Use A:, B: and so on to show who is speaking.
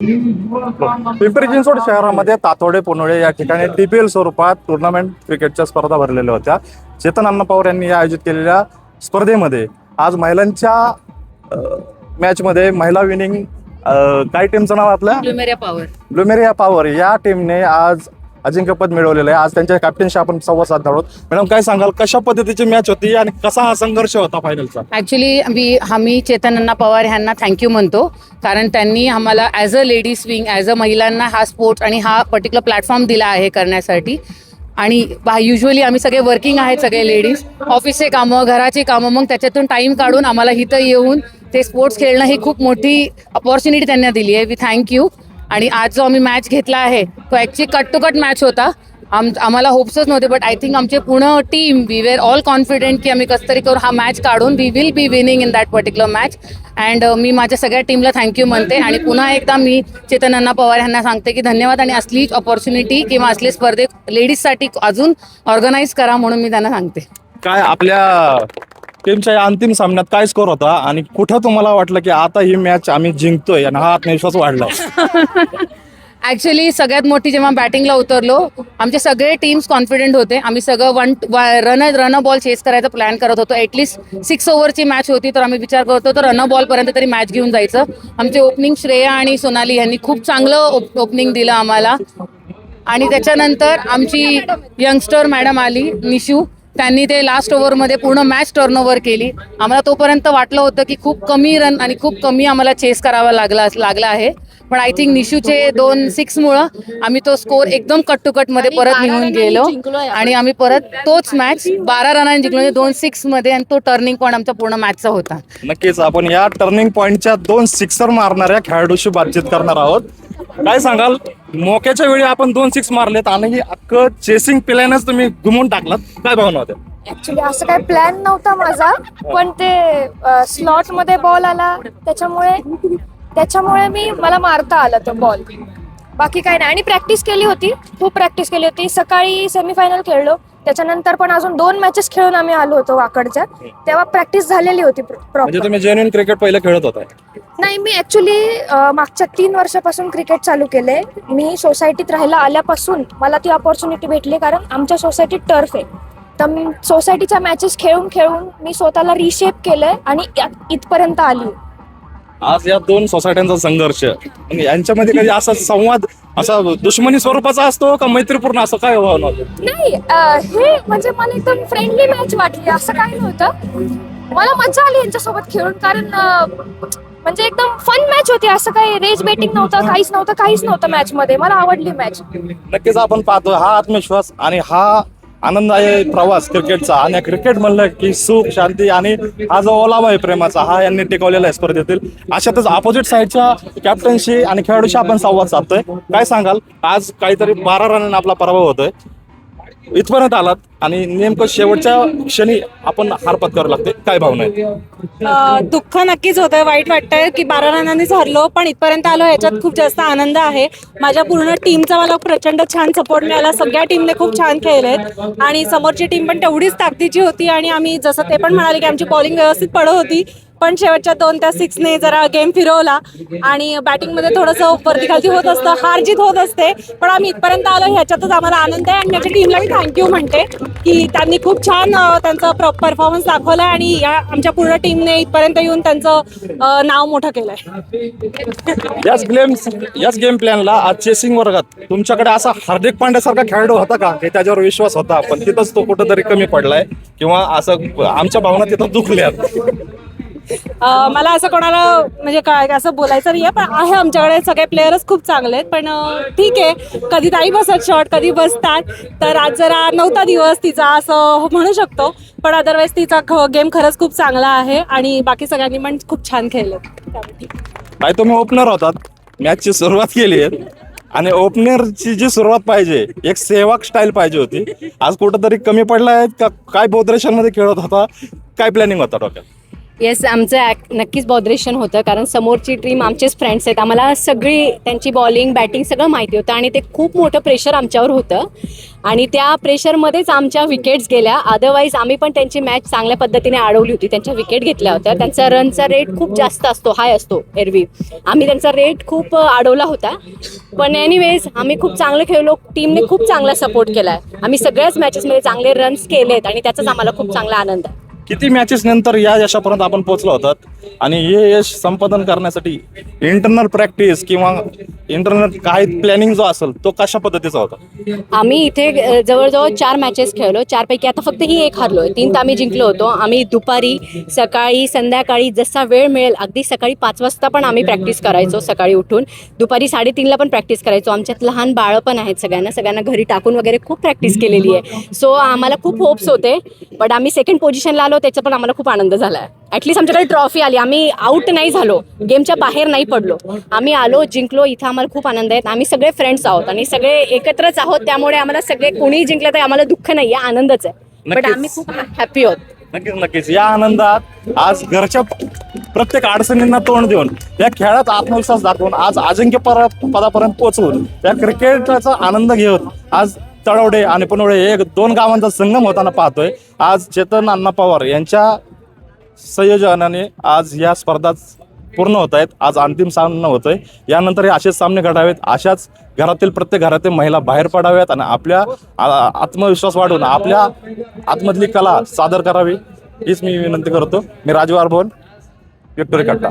A: पिंपरी चिंचवड शहरामध्ये तातोडे पुनोळे या ठिकाणी टीपीएल स्वरूपात टुर्नामेंट क्रिकेटच्या स्पर्धा भरलेल्या होत्या. चेतन अण्णा पवार यांनी आयोजित केलेल्या स्पर्धेमध्ये आज महिलांच्या मॅचमध्ये महिला विनिंग काय टीमचं नाव आपल्या
B: प्लुमेरिया पॉवर.
A: ब्लुमेरिया पॉवर. या टीमने आज अजिंक्यपद मिळवलेलं आहे. आज त्यांच्या कॅप्टनशी आपण संवाद साधणार आहोत. मॅडम काय सांगाल? कशा पद्धतीची मॅच होती आणि कसा हा संघर्ष होता फायनलचा
B: ऍक्च्युली मी आम्ही चेतन अण्णा पवार ह्यांना थँक्यू म्हणतो. कारण त्यांनी आम्हाला as a ladies wing as a महिलांना हा स्पोर्ट्स आणि हा पर्टिक्युलर प्लॅटफॉर्म दिला आहे करण्यासाठी. आणि युजली आम्ही सगळे वर्किंग आहेत सगळे लेडीज ऑफिसचे कामं घराची कामं मग त्याच्यातून टाईम काढून आम्हाला इथं येऊन ते स्पोर्ट्स खेळणं ही खूप मोठी अपॉर्च्युनिटी त्यांना दिली आहे. वी थँक्यू आणि आज जो आम्ही मॅच घेतला आहे तो actually cut to cut match होता. आम आम्हाला होप्सच नव्हते बट आय थिंक आमचे पूर्ण team we were all confident की आम्ही कसं तरी करून हा मॅच काढून we will be winning in that particular match and मी माझ्या सगळ्या टीमला थँक्यू म्हणते. आणि पुन्हा एकदा मी चेतन अण्णा पवार यांना सांगते की धन्यवाद आणि असली ऑपॉर्च्युनिटी किंवा असले स्पर्धे लेडीजसाठी अजून ऑर्गनाईज करा म्हणून मी त्यांना सांगते.
A: काय आपल्या टीमच्या या अंतिम सामन्यात काय स्कोर होता आणि कुठं तुम्हाला वाटलं की आता ही मॅच आम्ही जिंकतोय आणि हा आत्मविश्वास वाढला?
B: ऍक्च्युली सगळ्यात मोठी जेव्हा बॅटिंगला उतरलो आमचे सगळे टीम्स कॉन्फिडेंट होते. आम्ही सगळं one run run ball chase करायचा प्लॅन करत होतो. ॲटलिस्ट सिक्स ओव्हरची मॅच होती तर आम्ही विचार करत होतो रन बॉलपर्यंत तरी मॅच घेऊन जायचं. आमचे ओपनिंग श्रेया आणि सोनाली यांनी खूप चांगलं ओपनिंग दिलं आम्हाला. आणि त्याच्यानंतर आमची यंगस्टर मॅडम आली निशू. त्यांनी ते लास्ट ओव्हरमध्ये पूर्ण मॅच टर्न ओव्हर केली. आम्हाला तोपर्यंत वाटलं होतं की खूप कमी रन आणि खूप कमी आम्हाला चेस करावा लागला लागला आहे. पण आय थिंक निशूचे दोन सिक्समुळं आम्ही तो स्कोर एकदम कट टू कटमध्ये परत निघून गेलो. आणि आम्ही परत तोच मॅच बारा रनांनी जिंकलो. म्हणजे दोन सिक्समध्ये आणि तो टर्निंग पॉईंट आमचा पूर्ण मॅचचा होता.
A: नक्कीच आपण या टर्निंग पॉइंटच्या दोन सिक्सर मारणाऱ्या खेळाडूशी बातचीत करणार आहोत. काय सांगाल? मोक्याच्या वेळी आपण दोन सिक्स मारलेत आणि ही अख्खं चेसिंग प्लॅनच तुम्ही घुमून टाकलात. काय भावना होत्या?
C: ऍक्च्युली असं काही प्लॅन नव्हता माझा पण ते स्लॉटमध्ये बॉल आला. त्याच्यामुळे त्याच्यामुळे मी मला मारता आला तो बॉल बाकी काय नाही. आणि प्रॅक्टिस केली होती. खूप प्रॅक्टिस केली होती. सकाळी सेमीफायनल खेळलो. त्याच्यानंतर पण अजून दोन मॅचेस खेळून आम्ही आलो होतो वाकडच्या. तेव्हा प्रॅक्टिस झालेली होती
A: म्हणजे
C: प्रॉपर
A: तुम्ही जेन्युन क्रिकेट पहिलं खेळत होता?
C: नाही मी ऍक्च्युली मागच्या तीन वर्षापासून क्रिकेट चालू केले मी सोसायटीत राहायला आल्यापासून मला ती ऑपॉर्च्युनिटी भेटली कारण आमच्या सोसायटीत टर्फ आहे. तर मी सोसायटीच्या मॅचेस खेळून खेळून मी स्वतःला रिशेप केलंय आणि इथपर्यंत आली.
A: आज या दोन सोसायट्यांचा संघर्ष. आणि यांच्यामध्ये कधी असा संवाद असा दुश्मनी स्वरूपाचा असतो का मैत्रीपूर्ण असं काय होते
C: नाही अं, हे म्हणजे मला एकदम फ्रेंडली मॅच वाटली. असं काही नव्हतं. मला मजा आली यांच्यासोबत खेळून कारण अं, म्हणजे एकदम फन मॅच होती. असं काही रेज बेटिंग नव्हतं काहीच नव्हतं काहीच नव्हतं मॅच मध्ये. मला आवडली मॅच
A: नक्कीच आपण पाहतो हा आत्मविश्वास आणि हा आनंद आहे प्रवास क्रिकेटचा. आणि क्रिकेट म्हणलं की सुख शांती आणि हा जो ओलावा आहे प्रेमाचा हा यांनी टिकवलेला आहे स्पर्धेतील. अशातच ऑपोजिट साईडच्या कॅप्टनशी आणि खेळाडूशी आपण संवाद साधतोय. काय सांगाल? आज काहीतरी बारा रनांना आपला पराभव होतोय. इथपर्यंत आलात आणि नेमकं शेवटच्या क्षणी आपण हार पत्करावं लागते. काय भावना आहे
D: दुःख नक्कीच होतं वाईट वाटतंय की बारा रनांनीच हरलो पण इथपर्यंत आलो याच्यात खूप जास्त आनंद आहे. माझ्या पूर्ण टीमचा मला प्रचंड छान सपोर्ट मिळाला. सगळ्या टीमने खूप छान खेळलेत. आणि समोरची टीम पण तेवढीच ताकदीची होती आणि आम्ही जसं ते पण म्हणाले की आमची बॉलिंग व्यवस्थित पडत होती. पण शेवटच्या दोन त्या सिक्सने जरा गेम फिरवला आणि बॅटिंगमध्ये थोडंसं वरती खालती होत असतं हार जीत होत असते. पण आम्ही इथपर्यंत आलो ह्याच्यातच आम्हाला आनंद आहे आणि माझ्या टीमला मी थँक्यू म्हणते की त्यांनी खूप छान त्यांचा परफॉर्मन्स दाखवला आणि या आमच्या पूर्ण टीमने इथपर्यंत येऊन त्यांचं नाव मोठं केलंय.
A: याच गेम याच गेम प्लॅनला आज चेसिंग वर्गात तुमच्याकडे असा हार्दिक पांड्यासारखा खेळाडू होता का? हे त्याच्यावर विश्वास होता पण तिथंच तो कुठंतरी कमी पडलाय किंवा असं आमच्या भावना तिथं दुखल्यात.
D: मला असं कोणाला म्हणजे काय असं बोलायचं नाही आहे पण आहे आमच्याकडे सगळे प्लेयरच खूप चांगले आहेत. पण ठीक आहे. कधी नाही बसत शॉट कधी बसतात. तर आज जरा नव्हता दिवस तिचा असं म्हणू शकतो. पण अदरवाईज तिचा गेम खरंच खूप चांगला आहे आणि बाकी सगळ्यांनी पण खूप छान खेळलं.
A: काय तुम्ही ओपनर होतात. मॅचची सुरुवात केली आहे. आणि ओपनरची जी सुरुवात पाहिजे एक सेवक स्टाईल पाहिजे होती. आज कुठंतरी कमी पडलाय का काय मध्ये खेळत होता काय प्लॅनिंग होता डोक्यात?
E: येस आमचं ॲक नक्कीच बॉदरेशन होतं कारण समोरची टीम आमचेच फ्रेंड्स आहेत. आम्हाला सगळी त्यांची बॉलिंग बॅटिंग सगळं माहिती होतं आणि ते खूप मोठं प्रेशर आमच्यावर होतं. आणि त्या प्रेशरमध्येच आमच्या विकेट्स गेल्या. अदरवाईज आम्ही पण त्यांची मॅच चांगल्या पद्धतीने अडवली होती. त्यांच्या विकेट घेतल्या होत्या. त्यांचा रनचा रेट खूप जास्त असतो हाय असतो एरवी. आम्ही त्यांचा रेट खूप अडवला होता. पण एनिवेज आम्ही खूप चांगलं खेळलो. टीमने खूप चांगला सपोर्ट केला आहे आम्ही सगळ्याच मॅचेसमध्ये चांगले रन्स केलेत आणि त्याचाच आम्हाला खूप चांगला आनंद आहे.
A: किती मॅचेस नंतर या यशापर्यंत आपण पोहोचलो होतात आणि हे यश संपादन करण्यासाठी इंटरनल प्रॅक्टिस किंवा इंटरनल काही प्लॅनिंग जो असेल तो कशा पद्धतीचा होता?
E: आम्ही इथे जवळजवळ चार मॅचेस खेळलो. चारपैकी आता फक्त ही एक हरलो तीन तर आम्ही जिंकलो होतो. आम्ही दुपारी सकाळी संध्याकाळी जसा वेळ मिळेल अगदी सकाळी पाच वाजता पण आम्ही प्रॅक्टिस करायचो सकाळी उठून. दुपारी साडेतीनला पण प्रॅक्टिस करायचो. आमच्यात लहान बाळं पण आहेत सगळ्यांना. सगळ्यांना घरी टाकून वगैरे खूप प्रॅक्टिस केलेली आहे. सो आम्हाला खूप होप्स होते. बट आम्ही सेकंड पोझिशनला आलो त्याचा पण आम्हाला खूप आनंद झाला आहे ॲटलीस्ट आमच्याकडे ट्रॉफी आली. आम्ही आऊट नाही झालो. गेमच्या बाहेर नाही पडलो. आम्ही आलो जिंकलो. इथं आम्हाला खूप आनंद आहे. आम्ही सगळे फ्रेंड्स आहोत आणि सगळे एकत्रच आहोत. त्यामुळे आम्हाला सगळे कोणीही जिंकलं तर आम्हाला दुःख नाही. आहे आनंदच आहे. बट. आम्ही खूप हॅपी आहोत.
A: नक्कीच नक्कीच. या आनंदात आज घरच्या प्रत्येक अडचणींना तोंड देऊन या खेळात आत्मविश्वास दाखवून आज अजिंक्य पर- पदापर्यंत पोहोचवून या क्रिकेटचा आनंद घेऊन आज तळवडे आणि पुनवडे एक दोन गावांचा संगम होताना पाहतोय. आज चेतन अण्णा पवार यांच्या संयोजनाने आज या स्पर्धा पूर्ण होत आहेत. आज अंतिम सामना आहे यानंतर हे असेच सामने घडावेत. अशाच घरातील प्रत्येक घरातील महिला बाहेर पडाव्यात आणि आपल्या आत्मविश्वास वाढवून आपल्या आतमधली कला सादर करावी हीच मी विनंती करतो. मी राजवार बोल विक्टोरी कट्टा